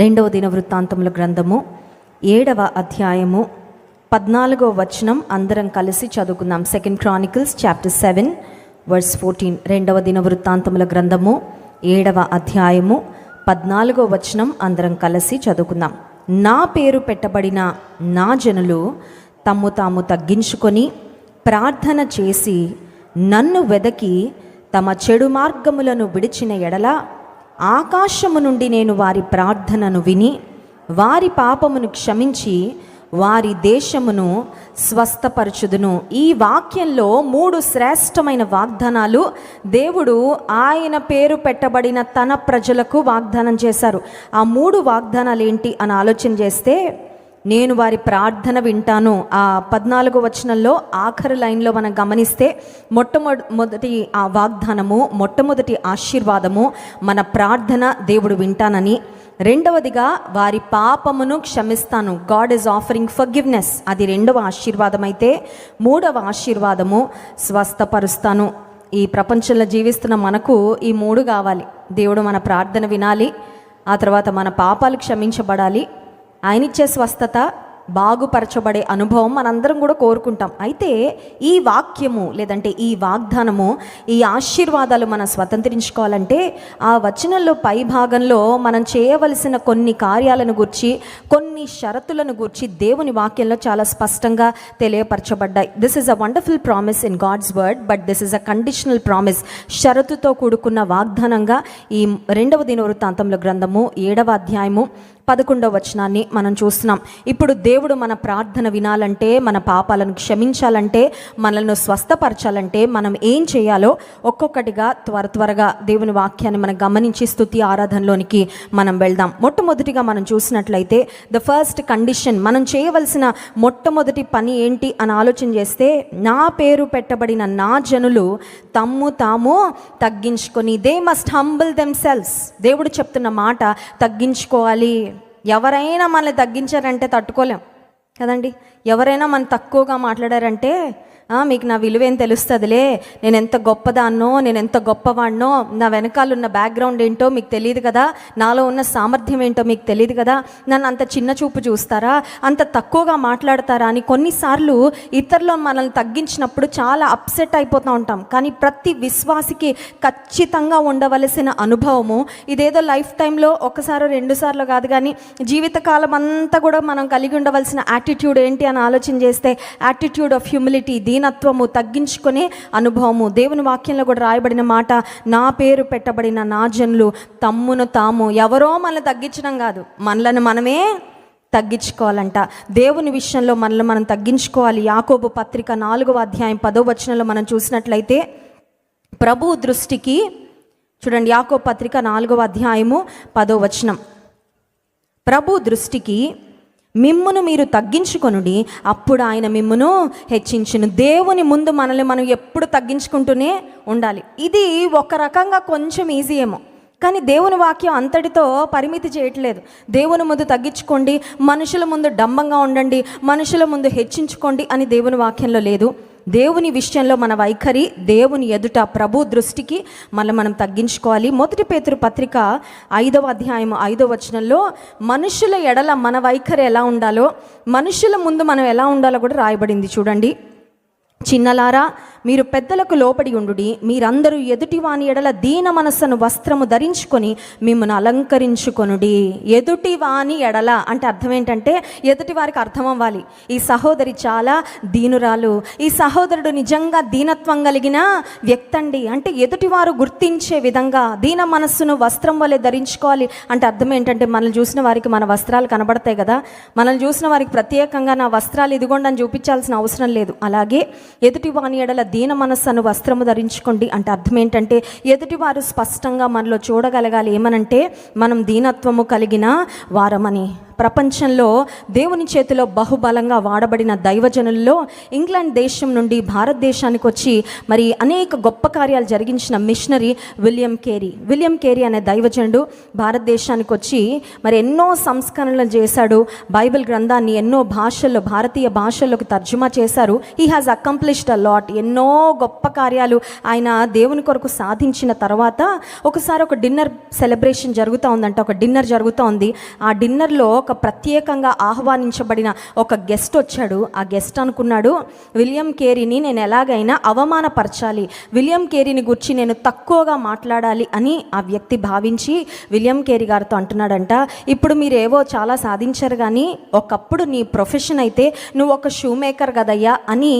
రెండవ దిన వృత్తాంతముల గ్రంథము ఏడవ అధ్యాయము పద్నాలుగో వచనం అందరం కలిసి చదువుకుందాం. Second Chronicles chapter seven verse fourteen రెండవ దిన వృత్తాంతముల గ్రంథము ఏడవ అధ్యాయము పద్నాలుగో వచనం అందరం కలిసి చదువుకుందాం. నా పేరు పెట్టబడిన నా జనులు తమ్ము తాము తగ్గించుకొని ప్రార్థన చేసి నన్ను వెదకి తమ చెడు మార్గములను విడిచిన ఎడల ఆకాశము నుండి నేను వారి ప్రార్థనను విని వారి పాపమును క్షమించి వారి దేశమును స్వస్థపరచుదును. ఈ వాక్యంలో మూడు శ్రేష్టమైన వాగ్దానాలు దేవుడు ఆయన పేరు పెట్టబడిన తన ప్రజలకు వాగ్దానం చేశారు. ఆ మూడు వాగ్దానాలు ఏంటి అని ఆలోచన చేస్తే నేను వారి ప్రార్థన వింటాను. ఆ పద్నాలుగు వచనంలో ఆఖరి లైన్లో మనం గమనిస్తే మొట్టమొదటి మొదటి ఆ వాగ్దానము మొట్టమొదటి ఆశీర్వాదము మన ప్రార్థన దేవుడు వింటానని. రెండవదిగా వారి పాపమును క్షమిస్తాను. గాడ్ ఈజ్ ఆఫరింగ్ ఫర్గివ్నెస్ అది రెండవ ఆశీర్వాదం అయితే మూడవ ఆశీర్వాదము స్వస్థపరుస్తాను. ఈ ప్రపంచంలో జీవిస్తున్న మనకు ఈ మూడు కావాలి. దేవుడు మన ప్రార్థన వినాలి. ఆ తర్వాత మన పాపాలు క్షమించబడాలి. ఆయన ఇచ్చే స్వస్థత బాగుపరచబడే అనుభవం మనందరం కూడా కోరుకుంటాం. అయితే ఈ వాక్యము లేదంటే ఈ వాగ్దానము ఈ ఆశీర్వాదాలు మనం స్వతంత్రించుకోవాలంటే ఆ వచనంలో పై భాగంలో మనం చేయవలసిన కొన్ని కార్యాలను గురించి కొన్ని షరతులను గురించి దేవుని వాక్యంలో చాలా స్పష్టంగా తెలియపరచబడ్డాయి. This is a wonderful promise in God's word but this is a conditional promise షరతుతో కూడుకున్న వాగ్దానంగా ఈ రెండవ దిన వృత్తాంతంలో గ్రంథము ఏడవ అధ్యాయము పదకొండవ వచనాన్ని మనం చూస్తున్నాం. ఇప్పుడు దేవుడు మన ప్రార్థన వినాలంటే మన పాపాలను క్షమించాలంటే మనల్ని స్వస్థపరచాలంటే మనం ఏం చేయాలో ఒక్కొక్కటిగా త్వర త్వరగా దేవుని వాక్యాన్ని మనం గమనించి స్థుతి ఆరాధనలోనికి మనం వెళ్దాం. మొట్టమొదటిగా మనం చూసినట్లయితే ద ఫస్ట్ కండిషన్ మనం చేయవలసిన మొట్టమొదటి పని ఏంటి అని ఆలోచన చేస్తే నా పేరు పెట్టబడిన నా జనులు తమ్ము తాము తగ్గించుకొని they must humble themselves దేవుడు చెప్తున్న మాట తగ్గించుకోవాలి. ఎవరైనా మనల్ని తగ్గించారంటే తట్టుకోలేం. కదండి? ఎవరైనా మన తక్కువగా మాట్లాడారంటే మీకు నా విలువేం తెలుస్తుందిలే? నేను ఎంత గొప్పదాన్నో నేను ఎంత గొప్పవాడినో నా వెనకాల ఉన్న బ్యాక్గ్రౌండ్ ఏంటో మీకు తెలియదు కదా? నాలో ఉన్న సామర్థ్యం ఏంటో మీకు తెలియదు కదా? నన్ను అంత చిన్న చూపు చూస్తారా? అంత తక్కువగా మాట్లాడతారా అని కొన్నిసార్లు ఇతరులు మనల్ని తగ్గించినప్పుడు చాలా అప్సెట్ అయిపోతూ ఉంటాం. కానీ ప్రతి విశ్వాసికి ఖచ్చితంగా ఉండవలసిన అనుభవము ఇదేదో లైఫ్ టైంలో ఒకసారి రెండు సార్లు కాదు కానీ జీవితకాలం అంతా కూడా మనం కలిగి ఉండవలసిన యాటిట్యూడ్ ఏంటి అని ఆలోచన చేస్తే యాటిట్యూడ్ ఆఫ్ హ్యూమిలిటీ దీనత్వము తగ్గించుకునే అనుభవము. దేవుని వాక్యంలో కూడా రాయబడిన మాట నా పేరు పెట్టబడిన నా జనులు తమ్మును తాము ఎవరో మనల్ని తగ్గించడం కాదు. మనలను మనమే తగ్గించుకోవాలంట. దేవుని విషయంలో మనల్ని మనం తగ్గించుకోవాలి. యాకోబు పత్రిక నాలుగవ అధ్యాయం పదో వచనంలో మనం చూసినట్లయితే ప్రభు దృష్టికి చూడండి యాకోబు పత్రిక నాలుగవ అధ్యాయము పదో వచనం. ప్రభు దృష్టికి మిమ్మును మీరు తగ్గించుకొనుడి. అప్పుడు ఆయన మిమ్మును హెచ్చించును. దేవుని ముందు మనల్ని మనం ఎప్పుడు తగ్గించుకుంటూనే ఉండాలి. ఇది ఒక రకంగా కొంచెం ఈజీ ఏమో. కానీ దేవుని వాక్యం అంతటితో పరిమితి చేయట్లేదు. దేవుని ముందు తగ్గించుకోండి. మనుషుల ముందు డంబంగా ఉండండి. మనుషుల ముందు హెచ్చించుకోండి అని దేవుని వాక్యంలో లేదు. దేవుని విషయంలో మన వైఖరి దేవుని ఎదుట ప్రభు దృష్టికి మళ్ళీ మనం తగ్గించుకోవాలి. మొదటి పేతురు పత్రిక ఐదవ అధ్యాయం ఐదవ వచనంలో మనుషుల ఎడల మన వైఖరి ఎలా ఉండాలో మనుషుల ముందు మనం ఎలా ఉండాలో కూడా రాయబడింది చూడండి. చిన్నలారా మీరు పెద్దలకు లోపడి ఉండుడి మీరందరూ ఎదుటి వాని ఎడల దీన మనస్సును వస్త్రము ధరించుకొని మిమ్మల్ని అలంకరించుకొనుడి. ఎదుటి వాని ఎడల అంటే అర్థం ఏంటంటే ఎదుటి వారికి అర్థం అవ్వాలి ఈ సహోదరి చాలా దీనురాలు. ఈ సహోదరుడు నిజంగా దీనత్వం కలిగిన వ్యక్తండి. అంటే ఎదుటివారు గుర్తించే విధంగా దీన మనస్సును వస్త్రం వలె ధరించుకోవాలి అంటే అర్థం ఏంటంటే మనల్ని చూసిన వారికి మన వస్త్రాలు కనబడతాయి కదా. మనల్ని చూసిన వారికి ప్రత్యేకంగా నా వస్త్రాలు ఇదిగోండి అని చూపించాల్సిన అవసరం లేదు. అలాగే ఎదుటి వాని ఎడల దీన మనస్సును వస్త్రము ధరించుకోండి అంటే అర్థం ఏంటంటే ఎదుటివారు స్పష్టంగా మనలో చూడగలగాలి ఏమనంటే మనం దీనత్వము కలిగిన వారమని. ప్రపంచంలో దేవుని చేతిలో బహుబలంగా వాడబడిన దైవజనుల్లో ఇంగ్లాండ్ దేశం నుండి భారతదేశానికి వచ్చి మరి అనేక గొప్ప కార్యాలు జరిగించిన missionary William Carey. William Carey అనే దైవజనుడు భారతదేశానికి వచ్చి మరి ఎన్నో సంస్కరణలు చేశాడు. బైబిల్ గ్రంథాన్ని ఎన్నో భాషల్లో భారతీయ భాషల్లోకి తర్జుమా చేశారు. He has accomplished a lot ఎన్నో గొప్ప కార్యాలు ఆయన దేవుని కొరకు సాధించిన తర్వాత ఒకసారి ఒక డిన్నర్ సెలబ్రేషన్ జరుగుతూ ఉందంట. ఒక డిన్నర్ జరుగుతూ ఉంది. ఆ డిన్నర్లో ఒక ఒక ప్రత్యేకంగా ఆహ్వానించబడిన ఒక గెస్ట్ వచ్చాడు. ఆ గెస్ట్ అనుకున్నాడు విలియం కేరీని నేను ఎలాగైనా అవమానపరచాలి. విలియం కేరీని గురించి నేను తక్కువగా మాట్లాడాలి అని ఆ వ్యక్తి భావించి విలియం కేరీ గారితో అంటున్నాడంట. ఇప్పుడు మీరు ఏవో చాలా సాధించారు కానీ ఒకప్పుడు నీ ప్రొఫెషన్ అయితే నువ్వు ఒక షూ మేకర్ కదయ్యా అని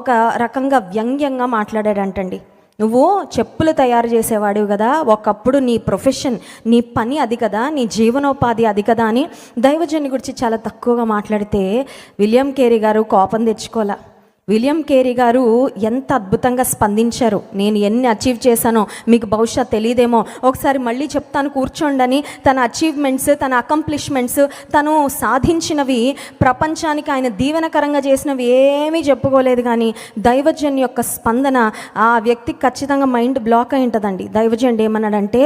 ఒక రకంగా వ్యంగ్యంగా మాట్లాడాడంటండి. నువ్వు చెప్పులు తయారు చేసేవాడివి కదా. ఒకప్పుడు నీ ప్రొఫెషన్ నీ పని అది కదా నీ జీవనోపాధి అది కదా అని దైవజన్ని గురించి చాలా తక్కువగా మాట్లాడితే విలియం కేరీ గారు కోపం తెచ్చుకోలే విలియం కేరీ గారు ఎంత అద్భుతంగా స్పందించారు. నేను ఎన్ని అచీవ్ చేశానో మీకు బహుశా తెలియదేమో. ఒకసారి మళ్ళీ చెప్తాను కూర్చోండని. తన అచీవ్మెంట్స్ తన అకంప్లిష్మెంట్స్ తను సాధించినవి ప్రపంచానికి ఆయన దీవెనకరంగా చేసినవి ఏమీ చెప్పుకోలేదు కానీ దైవజన్ యొక్క స్పందన ఆ వ్యక్తికి ఖచ్చితంగా మైండ్ బ్లాక్ అయి ఉంటుందండి. దైవజన్ ఏమన్నాడంటే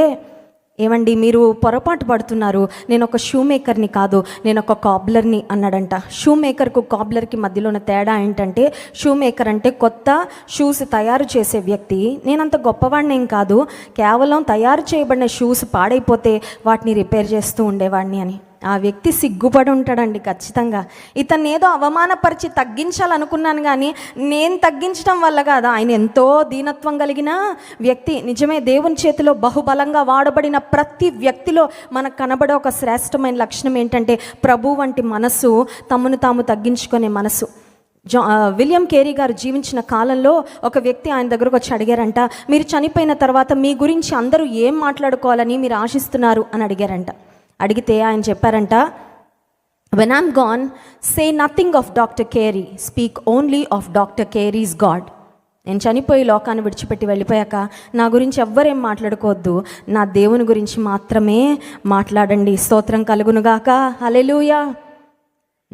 ఏమండి మీరు పొరపాటు పడుతున్నారు. నేను ఒక షూ మేకర్ని కాదు నేను ఒక కాబ్లర్ని అన్నాడంట. షూ మేకర్కు కాబ్లర్కి మధ్యలో ఉన్న తేడా ఏంటంటే షూ మేకర్ అంటే కొత్త షూస్ తయారు చేసే వ్యక్తి. నేనంత గొప్పవాడిని ఏం కాదు కేవలం తయారు చేయబడిన షూస్ పాడైపోతే వాటిని రిపేర్ చేస్తూ ఉండేవాడిని అని. ఆ వ్యక్తి సిగ్గుపడి ఉంటాడండి ఖచ్చితంగా. ఇతన్ని ఏదో అవమానపరిచి తగ్గించాలనుకున్నాను కానీ నేను తగ్గించడం వల్ల కాదు. ఆయన ఎంతో దీనత్వం కలిగిన వ్యక్తి. నిజమే దేవుని చేతిలో బహుబలంగా వాడబడిన ప్రతి వ్యక్తిలో మనకు కనబడే ఒక శ్రేష్టమైన లక్షణం ఏంటంటే ప్రభు వంటి మనసు తమను తాము తగ్గించుకునే మనసు జా విలియం కేరీ గారు జీవించిన కాలంలో ఒక వ్యక్తి ఆయన దగ్గరకు వచ్చి అడిగారంట మీరు చనిపోయిన తర్వాత మీ గురించి అందరూ ఏం మాట్లాడుకోవాలని మీరు ఆశిస్తున్నారు? అని అడిగారంట. అడిగితే ఆయన చెప్పారంట when I'm gone say nothing of doctor Carey speak only of doctor Carey's God నేను చనిపోయి లోకాన్ని విడిచిపెట్టి వెళ్ళిపోయాక నా గురించి ఎవ్వరేం మాట్లాడుకోవద్దు. నా దేవుని గురించి మాత్రమే మాట్లాడండి. స్తోత్రం కలుగునుగాక హలెలూయా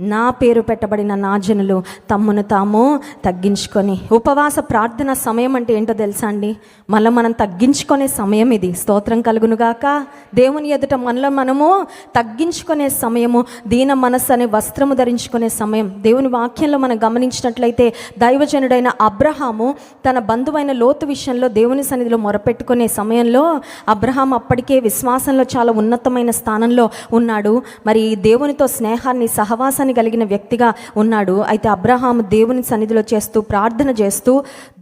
నా పేరు పెట్టబడిన నా జనులు తమ్మును తాము తగ్గించుకొని. ఉపవాస ప్రార్థన సమయం అంటే ఏంటో తెలుసా అండి? మళ్ళీ మనం తగ్గించుకునే సమయం ఇది. స్తోత్రం కలుగునుగాక దేవుని ఎదుట మనలో మనము తగ్గించుకునే సమయము దీన మనస్సు అనే వస్త్రము ధరించుకునే సమయం. దేవుని వాక్యంలో మనం గమనించినట్లయితే దైవజనుడైన అబ్రహాము తన బంధువైన లోతు విషయంలో దేవుని సన్నిధిలో మొరపెట్టుకునే సమయంలో అబ్రహాం అప్పటికే విశ్వాసంలో చాలా ఉన్నతమైన స్థానంలో ఉన్నాడు. మరి దేవునితో స్నేహాన్ని సహవాసాన్ని కలిగిన వ్యక్తిగా ఉన్నాడు. అయితే అబ్రహాం దేవుని సన్నిధిలో చేస్తూ ప్రార్థన చేస్తూ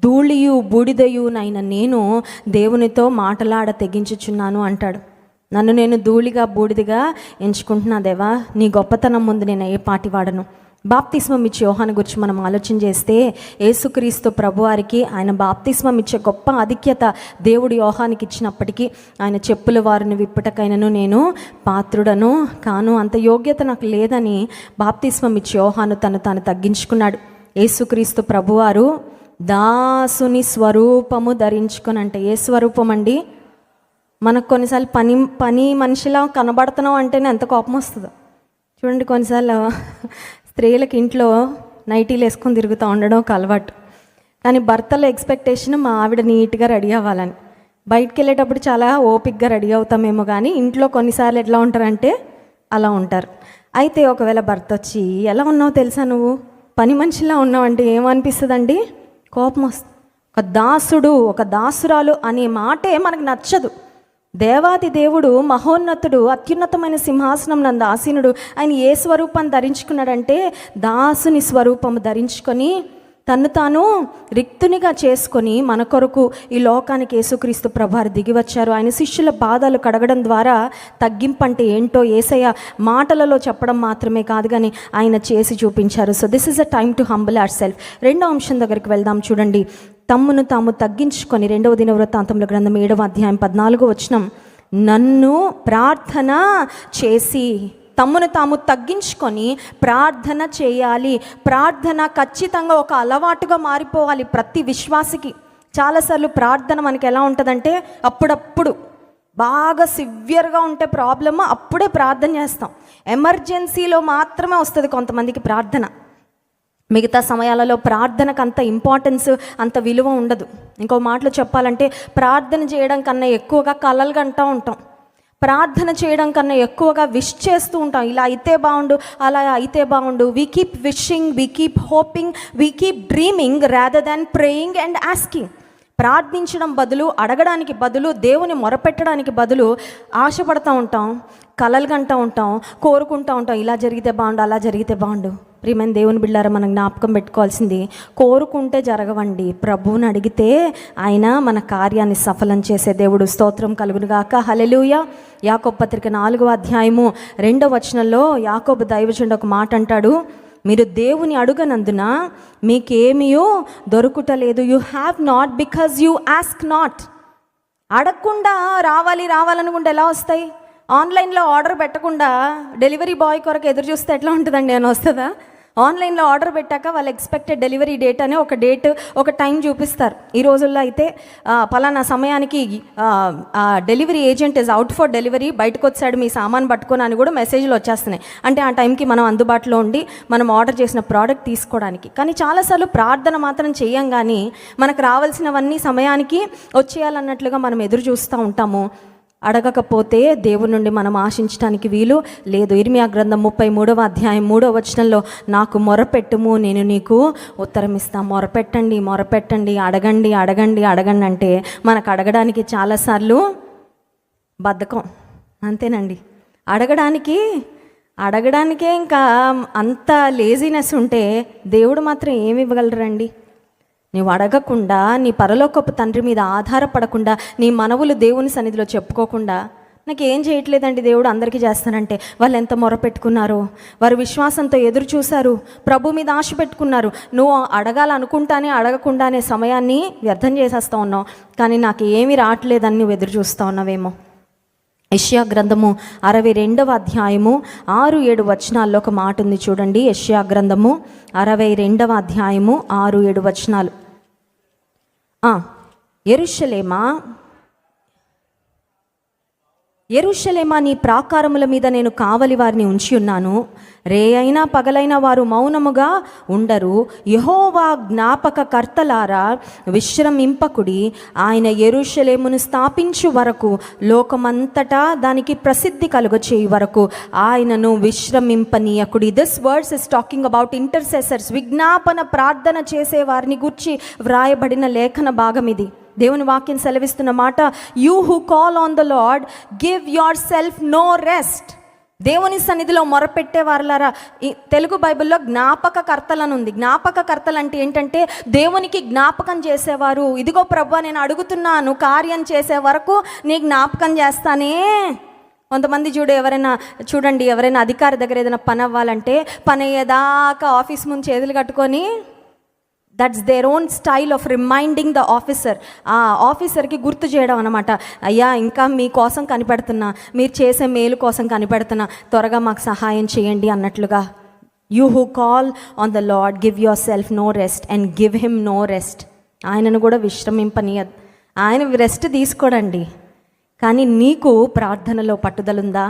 ధూళియు బూడిదయు నైన నేను దేవునితో మాటలాడ తెగించుచున్నాను అంటాడు. నన్ను నేను ధూళిగా బూడిదిగా ఎంచుకుంటున్నా దేవా నీ గొప్పతనం ముందు నేను ఏ పాటి వాడను బాప్తిస్మం ఇచ్చే యోహాను గురించి మనం ఆలోచన చేస్తే యేసుక్రీస్తు ప్రభువారికి ఆయన బాప్తిస్మం ఇచ్చే గొప్ప ఆధిక్యత దేవుడు యోహానికి ఇచ్చినప్పటికీ ఆయన చెప్పుల వారిని విప్పటకైనను నేను పాత్రుడను. కాను అంత యోగ్యత నాకు లేదని బాప్తిస్మం ఇచ్చే యోహాను తను తాను తగ్గించుకున్నాడు. యేసుక్రీస్తు ప్రభువారు దాసుని స్వరూపము ధరించుకొని అంటే ఏ స్వరూపం అండి మనకు కొన్నిసార్లు పని పని మనిషిలా కనబడుతున్నాం అంటేనే ఎంత కోపం వస్తుందో. చూడండి కొన్నిసార్లు స్త్రీలకు ఇంట్లో నైటీలు వేసుకొని తిరుగుతూ ఉండడం ఒక అలవాటు. కానీ భర్తల ఎక్స్పెక్టేషన్ మా ఆవిడ నీట్గా రెడీ అవ్వాలని. బయటికి వెళ్ళేటప్పుడు చాలా ఓపిక్గా రెడీ అవుతామేమో కానీ ఇంట్లో కొన్నిసార్లు ఎట్లా ఉంటారంటే అలా ఉంటారు. అయితే ఒకవేళ భర్త వచ్చి ఎలా ఉన్నావు తెలుసా నువ్వు? పని మనిషిలా ఉన్నావంటే ఏమనిపిస్తుందండి? కోపం వస్తుంది. ఒక దాసుడు ఒక దాసురాలు అనే మాటే మనకు నచ్చదు. దేవాది దేవుడు మహోన్నతుడు అత్యున్నతమైన సింహాసనం నందు ఆసీనుడు. ఆయన ఏ స్వరూపాన్ని ధరించుకున్నాడంటే దాసుని స్వరూపము ధరించుకొని తను తాను రిక్తునిగా చేసుకొని మన కొరకు ఈ లోకానికి యేసుక్రీస్తు ప్రభారు దిగివచ్చారు ఆయన శిష్యుల బాధలు కడగడం ద్వారా తగ్గింపు అంటే ఏంటో ఏసయ్య మాటలలో చెప్పడం మాత్రమే కాదు కానీ ఆయన చేసి చూపించారు. So this is a time to humble our self రెండో అంశం దగ్గరికి వెళ్దాం చూడండి. తమ్మును తాము తగ్గించుకొని రెండవ దిన వృత్తాంతంలో గ్రంథం ఏడవ అధ్యాయం పద్నాలుగో వచనం నన్ను ప్రార్థన చేసి తమ్మును తాము తగ్గించుకొని ప్రార్థన చేయాలి. ప్రార్థన ఖచ్చితంగా ఒక అలవాటుగా మారిపోవాలి ప్రతి విశ్వాసికి. చాలాసార్లు ప్రార్థన మనకి ఎలా ఉంటుందంటే అప్పుడప్పుడు బాగా సివియర్గా ఉంటే ప్రాబ్లమ్ అప్పుడే ప్రార్థన చేస్తాం. ఎమర్జెన్సీలో మాత్రమే వస్తుంది కొంతమందికి ప్రార్థన. మిగతా సమయాలలో ప్రార్థనకు అంత ఇంపార్టెన్స్ అంత విలువ ఉండదు. ఇంకో మాటలో చెప్పాలంటే ప్రార్థన చేయడం కన్నా ఎక్కువగా కలలు కంటూ ఉంటాం. ప్రార్థన చేయడం కన్నా ఎక్కువగా విష్ చేస్తూ ఉంటాం. ఇలా అయితే బాగుండు అలా అయితే బాగుండు. We keep wishing we keep hoping we keep dreaming rather than praying and asking ప్రార్థించడం బదులు అడగడానికి బదులు దేవుని మొరపెట్టడానికి బదులు ఆశపడతా ఉంటాం కలలు కంటూ ఉంటాం కోరుకుంటూ ఉంటాం. ఇలా జరిగితే బాగుండు అలా జరిగితే బాగుండు. ప్రియమైన దేవుని బిళ్ళారా మనం జ్ఞాపకం పెట్టుకోవాల్సింది కోరుకుంటే జరగవండి. ప్రభువుని అడిగితే ఆయన మన కార్యాన్ని సఫలం చేసే దేవుడు స్తోత్రం కలుగునుగాక. హలెలుయ యాకోపత్రిక నాలుగో అధ్యాయము రెండో వచనంలో యాకోబు దైవజండ ఒక మాట అంటాడు మీరు దేవుని అడుగనందున మీకేమియో దొరుకుటలేదు you have not because you ask not అడగకుండా రావాలి రావాలనుకుంటే ఎలా వస్తాయి? ఆన్లైన్లో ఆర్డర్ పెట్టకుండా డెలివరీ బాయ్ కొరకు ఎదురు చూస్తే ఎట్లా ఉంటుందండి? అని వస్తుందా? ఆన్లైన్లో ఆర్డర్ పెట్టాక వాళ్ళు ఎక్స్పెక్టెడ్ డెలివరీ డేట్ అనే ఒక డేట్ ఒక టైం చూపిస్తారు. ఈ రోజుల్లో అయితే పలానా సమయానికి delivery agent is out for delivery బయటకు వచ్చాడు మీ సామాన్ పట్టుకొని అని కూడా మెసేజ్లు వచ్చేస్తున్నాయి. అంటే ఆ టైంకి మనం అందుబాటులో ఉండి మనం ఆర్డర్ చేసిన ప్రోడక్ట్ తీసుకోవడానికి. కానీ చాలాసార్లు ప్రార్థన మాత్రం చేయం కానీ మనకు రావాల్సినవన్నీ సమయానికి వచ్చేయాలన్నట్లుగా మనం ఎదురు చూస్తూ ఉంటాము. అడగకపోతే దేవుని నుండి మనం ఆశించడానికి వీలు లేదు. ఇర్మియా గ్రంథం ముప్పై మూడవ అధ్యాయం మూడవ వచనంలో నాకు మొరపెట్టుము నేను నీకు ఉత్తరం ఇస్తా. మొరపెట్టండి మొరపెట్టండి అడగండి అడగండి అడగండి అంటే మనకు అడగడానికి చాలాసార్లు బద్ధకం. అంతేనండి. అడగడానికి అడగడానికే ఇంకా అంత లేజినెస్ ఉంటే దేవుడు మాత్రం ఏమి ఇవ్వగలరండి? నీవు అడగకుండా నీ పరలోకపు తండ్రి మీద ఆధారపడకుండా నీ మనవులు దేవుని సన్నిధిలో చెప్పుకోకుండా నాకు ఏం చేయట్లేదండి దేవుడు అందరికీ చేస్తానంటే. వాళ్ళు ఎంత మొరపెట్టుకున్నారు వారు విశ్వాసంతో ఎదురు చూశారు. ప్రభు మీద ఆశ పెట్టుకున్నారు. నువ్వు అడగాలనుకుంటానే అడగకుండానే సమయాన్ని వ్యర్థం చేసేస్తా ఉన్నావు. కానీ నాకు ఏమీ రావట్లేదని నువ్వు ఎదురు చూస్తూ ఉన్నావేమో. యష్యా గ్రంథము అరవై రెండవ అధ్యాయము ఆరు ఏడు వచనాల్లో ఒక మాట ఉంది చూడండి. యష్యా గ్రంథము అరవై రెండవ అధ్యాయము ఆరు ఏడు వచనాలు. ఎరుషలేమా ఎరుషలేమా నీ ప్రాకారముల మీద నేను కావలి వారిని ఉంచి ఉన్నాను. రే అయినా పగలైన వారు మౌనముగా ఉండరు. యహోవా జ్ఞాపక కర్తలారా విశ్రమింపకుడి ఆయన ఎరుషలేమును స్థాపించు వరకు లోకమంతటా దానికి ప్రసిద్ధి కలుగచేయు వరకు ఆయనను విశ్రమింపనీయకుడి. This words is talking about intercessors విజ్ఞాపన ప్రార్థన చేసే వారిని గుర్చి వ్రాయబడిన లేఖన భాగం ఇది. దేవుని వాక్యం సెలవిస్తున్న మాట you who call on the Lord give yourself no rest దేవుని సన్నిధిలో మొరపెట్టే వారులారా ఈ తెలుగు బైబిల్లో జ్ఞాపక కర్తలను ఉంది జ్ఞాపక కర్తలు అంటే ఏంటంటే దేవునికి జ్ఞాపకం చేసేవారు. ఇదిగో ప్రభు నేను అడుగుతున్నాను కార్యం చేసే వరకు నీ జ్ఞాపకం చేస్తానే. కొంతమంది చూడు ఎవరైనా చూడండి ఎవరైనా అధికారి దగ్గర ఏదైనా పని అవ్వాలంటే పని అయ్యేదాకా ఆఫీస్ ముందు చేతులు కట్టుకొని that's their own style of reminding the officer ఆ ఆఫీసర్కి గుర్తు చేయడం అనమాట అయ్యా ఇంకా మీకోసం కనిపెడుతున్నా. మీరు చేసే మేలు కోసం కనిపెడుతున్నా. త్వరగా మాకు సహాయం చేయండి అన్నట్లుగా. You who call on the Lord give yourself no rest and give him no rest ఆయనను కూడా విశ్రమింపనీయదు. ఆయన రెస్ట్ తీసుకోడండి. కానీ నీకు ప్రార్థనలో పట్టుదలుందా?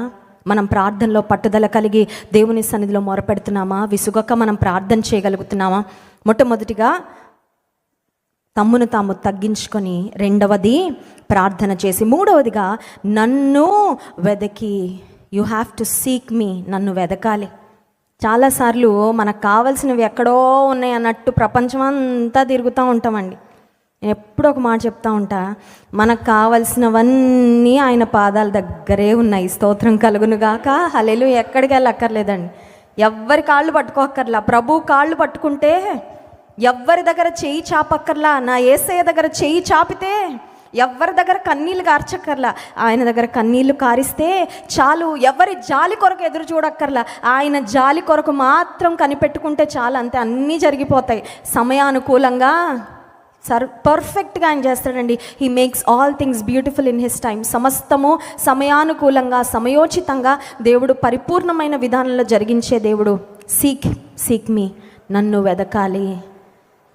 మనం ప్రార్థనలో పట్టుదల కలిగి దేవుని సన్నిధిలో మొరపెడుతున్నామా? విసుగక మనం ప్రార్థన చేయగలుగుతున్నామా? మొట్టమొదటిగా తమ్మును తాము తగ్గించుకొని రెండవది ప్రార్థన చేసి మూడవదిగా నన్ను వెదకి. You have to seek me నన్ను వెదకాలి. చాలాసార్లు మనకు కావాల్సినవి ఎక్కడో ఉన్నాయి అన్నట్టు ప్రపంచం అంతా తిరుగుతూ ఉంటామండి. నేను ఎప్పుడు ఒక మాట చెప్తా ఉంటా మనకు కావలసినవన్నీ ఆయన పాదాల దగ్గరే ఉన్నాయి. స్తోత్రం కలుగునుగాక. హలేలు ఎక్కడికి వెళ్ళక్కర్లేదండి. ఎవ్వరి కాళ్ళు పట్టుకోక్కర్లా. ప్రభు కాళ్ళు పట్టుకుంటే ఎవ్వరి దగ్గర చేయి చాపక్కర్లా. నా ఏసయ్య దగ్గర చేయి చాపితే ఎవరి దగ్గర కన్నీళ్ళు కార్చక్కర్లా. ఆయన దగ్గర కన్నీళ్ళు కారిస్తే చాలు ఎవరి జాలి కొరకు ఎదురు చూడక్కర్లా. ఆయన జాలి కొరకు మాత్రం కనిపెట్టుకుంటే చాలు. అంతే అన్నీ జరిగిపోతాయి. సమయానుకూలంగా సర్ పర్ఫెక్ట్గా ఆయన చేస్తాడండి. He makes all things beautiful in his time సమస్తము సమయానుకూలంగా సమయోచితంగా దేవుడు పరిపూర్ణమైన విధానంలో జరిగించే దేవుడు. సీక్ సీక్ మీ నన్ను వెదకాలి.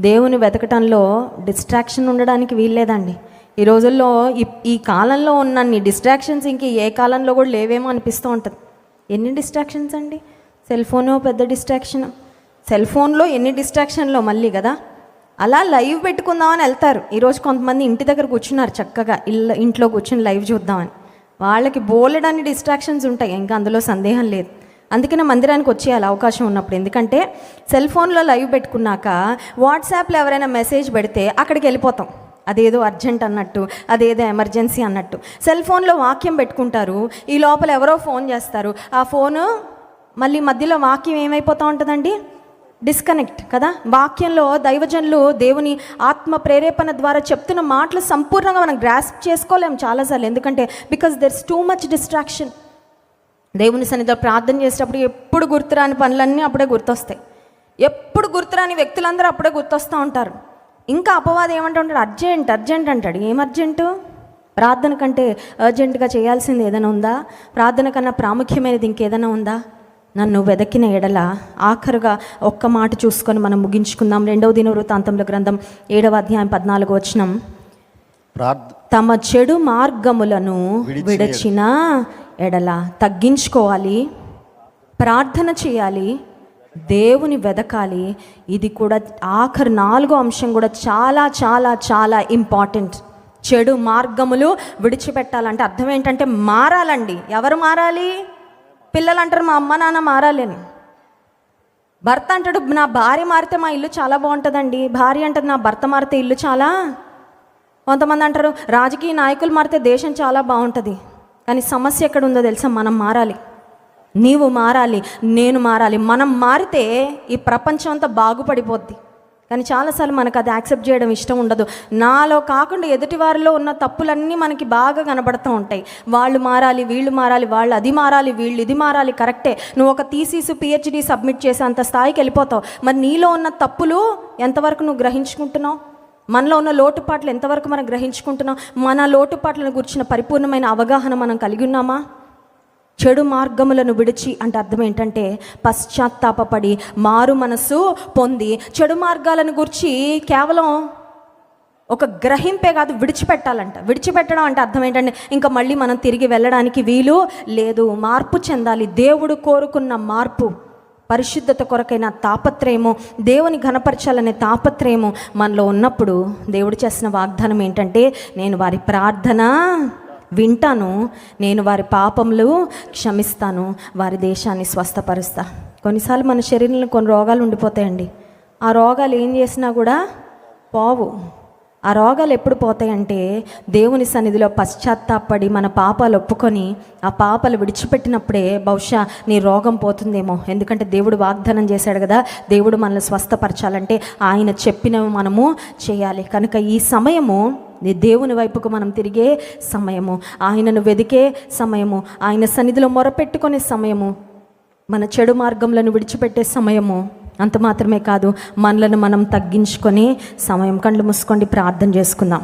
దేవుని వెతకటంలో డిస్ట్రాక్షన్ ఉండడానికి వీల్లేదండి. ఈ రోజుల్లో ఈ ఈ కాలంలో ఉన్నన్ని డిస్ట్రాక్షన్స్ ఇంక ఏ కాలంలో కూడా లేవేమో అనిపిస్తూ ఉంటుంది. ఎన్ని డిస్ట్రాక్షన్స్ అండి? సెల్ ఫోను పెద్ద డిస్ట్రాక్షన్ సెల్ ఫోన్లో ఎన్ని డిస్ట్రాక్షన్లో మళ్ళీ కదా? అలా లైవ్ పెట్టుకుందామని వెళ్తారు. ఈరోజు కొంతమంది ఇంటి దగ్గర కూర్చున్నారు చక్కగా. ఇల్లు ఇంట్లో కూర్చుని లైవ్ చూద్దామని. వాళ్ళకి బోలెడని డిస్ట్రాక్షన్స్ ఉంటాయి. ఇంకా అందులో సందేహం లేదు. అందుకనే మందిరానికి వచ్చేయాలి అవకాశం ఉన్నప్పుడు. ఎందుకంటే సెల్ ఫోన్లో లైవ్ పెట్టుకున్నాక వాట్సాప్లో ఎవరైనా మెసేజ్ పెడితే అక్కడికి వెళ్ళిపోతాం. అదేదో అర్జెంట్ అన్నట్టు అదేదో ఎమర్జెన్సీ అన్నట్టు. సెల్ ఫోన్లో వాక్యం పెట్టుకుంటారు. ఈ లోపల ఎవరో ఫోన్ చేస్తారు. ఆ ఫోను మళ్ళీ మధ్యలో వాక్యం ఏమైపోతూ ఉంటుందండి? డిస్కనెక్ట్ కదా? వాక్యంలో దైవజనులు దేవుని ఆత్మ ప్రేరేపణ ద్వారా చెప్తున్న మాటలు సంపూర్ణంగా మనం గ్రాస్ప్ చేసుకోలేము చాలాసార్లు. ఎందుకంటే because there's too much distraction దేవుని సన్నిధిలో ప్రార్థన చేసేటప్పుడు ఎప్పుడు గుర్తురాని పనులన్నీ అప్పుడే గుర్తొస్తాయి. ఎప్పుడు గుర్తురాని వ్యక్తులందరూ అప్పుడే గుర్తొస్తూ ఉంటారు. ఇంకా అపవాదం ఏమంటూ ఉంటాడు అర్జెంట్ అర్జెంట్ అంటాడు. ఏం అర్జెంటు ప్రార్థన కంటే అర్జెంటుగా చేయాల్సింది ఏదైనా ఉందా? ప్రార్థన కన్నా ప్రాముఖ్యమైనది ఇంకేదైనా ఉందా? నన్ను వెదకిన ఎడల ఆఖరుగా ఒక్క మాట చూసుకొని మనం ముగించుకుందాం. రెండవ దిన వృత్తాంతంలో గ్రంథం ఏడవ అధ్యాయం పద్నాలుగు వచనం. తమ చెడు మార్గములను విడిచి విడచిన ఎడల తగ్గించుకోవాలి ప్రార్థన చేయాలి దేవుని వెదకాలి. ఇది కూడా ఆఖరి నాలుగో అంశం కూడా చాలా చాలా చాలా ఇంపార్టెంట్. చెడు మార్గములు విడిచిపెట్టాలంటే అర్థం ఏంటంటే మారాలండి. ఎవరు మారాలి? పిల్లలు అంటారు మా అమ్మ నాన్న మారాలని. భర్త అంటాడు నా భార్య మారితే మా ఇల్లు చాలా బాగుంటుందండి. భార్య అంటది నా భర్త మారితే ఇల్లు చాలా కొంతమంది అంటారు రాజకీయ నాయకులు మారితే దేశం చాలా బాగుంటుంది. కానీ సమస్య ఎక్కడ ఉందో తెలుసా? మనం మారాలి. నీవు మారాలి నేను మారాలి. మనం మారితే ఈ ప్రపంచం అంతా బాగుపడిపోద్ది. కానీ చాలాసార్లు మనకు అది యాక్సెప్ట్ చేయడం ఇష్టం ఉండదు. నాలో కాకుండా ఎదుటి వారిలో ఉన్న తప్పులన్నీ మనకి బాగా కనబడుతూ ఉంటాయి. వాళ్ళు మారాలి వీళ్ళు మారాలి వాళ్ళు అది మారాలి వీళ్ళు ఇది మారాలి కరెక్టే. నువ్వు ఒక థీసీస్ పిహెచ్డి సబ్మిట్ చేసే అంత స్థాయికి వెళ్ళిపోతావు. మరి నీలో ఉన్న తప్పులు ఎంతవరకు నువ్వు గ్రహించుకుంటున్నావు? మనలో ఉన్న లోటుపాట్లు ఎంతవరకు మనం గ్రహించుకుంటున్నాం మన లోటుపాట్లను గురించిన పరిపూర్ణమైన అవగాహన మనం కలిగి ఉన్నామా? చెడు మార్గములను విడిచి అంటే అర్థం ఏంటంటే పశ్చాత్తాపపడి మారు మనసు పొంది చెడు మార్గాలను గురించి కేవలం ఒక గ్రహింపే కాదు విడిచిపెట్టాలంట. విడిచిపెట్టడం అంటే అర్థం ఏంటంటే ఇంకా మళ్ళీ మనం తిరిగి వెళ్ళడానికి వీలు లేదు. మార్పు చెందాలి. దేవుడు కోరుకున్న మార్పు. పరిశుద్ధత కొరకైన తాపత్రయము దేవుని ఘనపరచాలనే తాపత్రయము మనలో ఉన్నప్పుడు దేవుడు చేసిన వాగ్దానం ఏంటంటే నేను వారి ప్రార్థన వింటాను నేను వారి పాపములు క్షమిస్తాను వారి దేశాన్ని స్వస్థపరుస్తా. కొన్నిసార్లు మన శరీరంలో కొన్ని రోగాలు ఉండిపోతాయండి. ఆ రోగాలు ఏం చేసినా కూడా పోవు. ఆ రోగాలు ఎప్పుడు పోతాయంటే దేవుని సన్నిధిలో పశ్చాత్తాపడి మన పాపాలు ఒప్పుకొని ఆ పాపాలు విడిచిపెట్టినప్పుడే బహుశా నీ రోగం పోతుందేమో. ఎందుకంటే దేవుడు వాగ్దానం చేశాడు కదా దేవుడు మనల్ని స్వస్థపరచాలంటే ఆయన చెప్పినవి మనము చేయాలి. కనుక ఈ సమయము నీ దేవుని వైపుకు మనం తిరిగే సమయము ఆయనను వెదికే సమయము ఆయన సన్నిధిలో మొరపెట్టుకునే సమయము మన చెడు మార్గంలను విడిచిపెట్టే సమయము. అంత మాత్రమే కాదు మనలను మనం తగ్గించుకొని సమయం కళ్ళు మూసుకోండి ప్రార్థన చేసుకుందాం.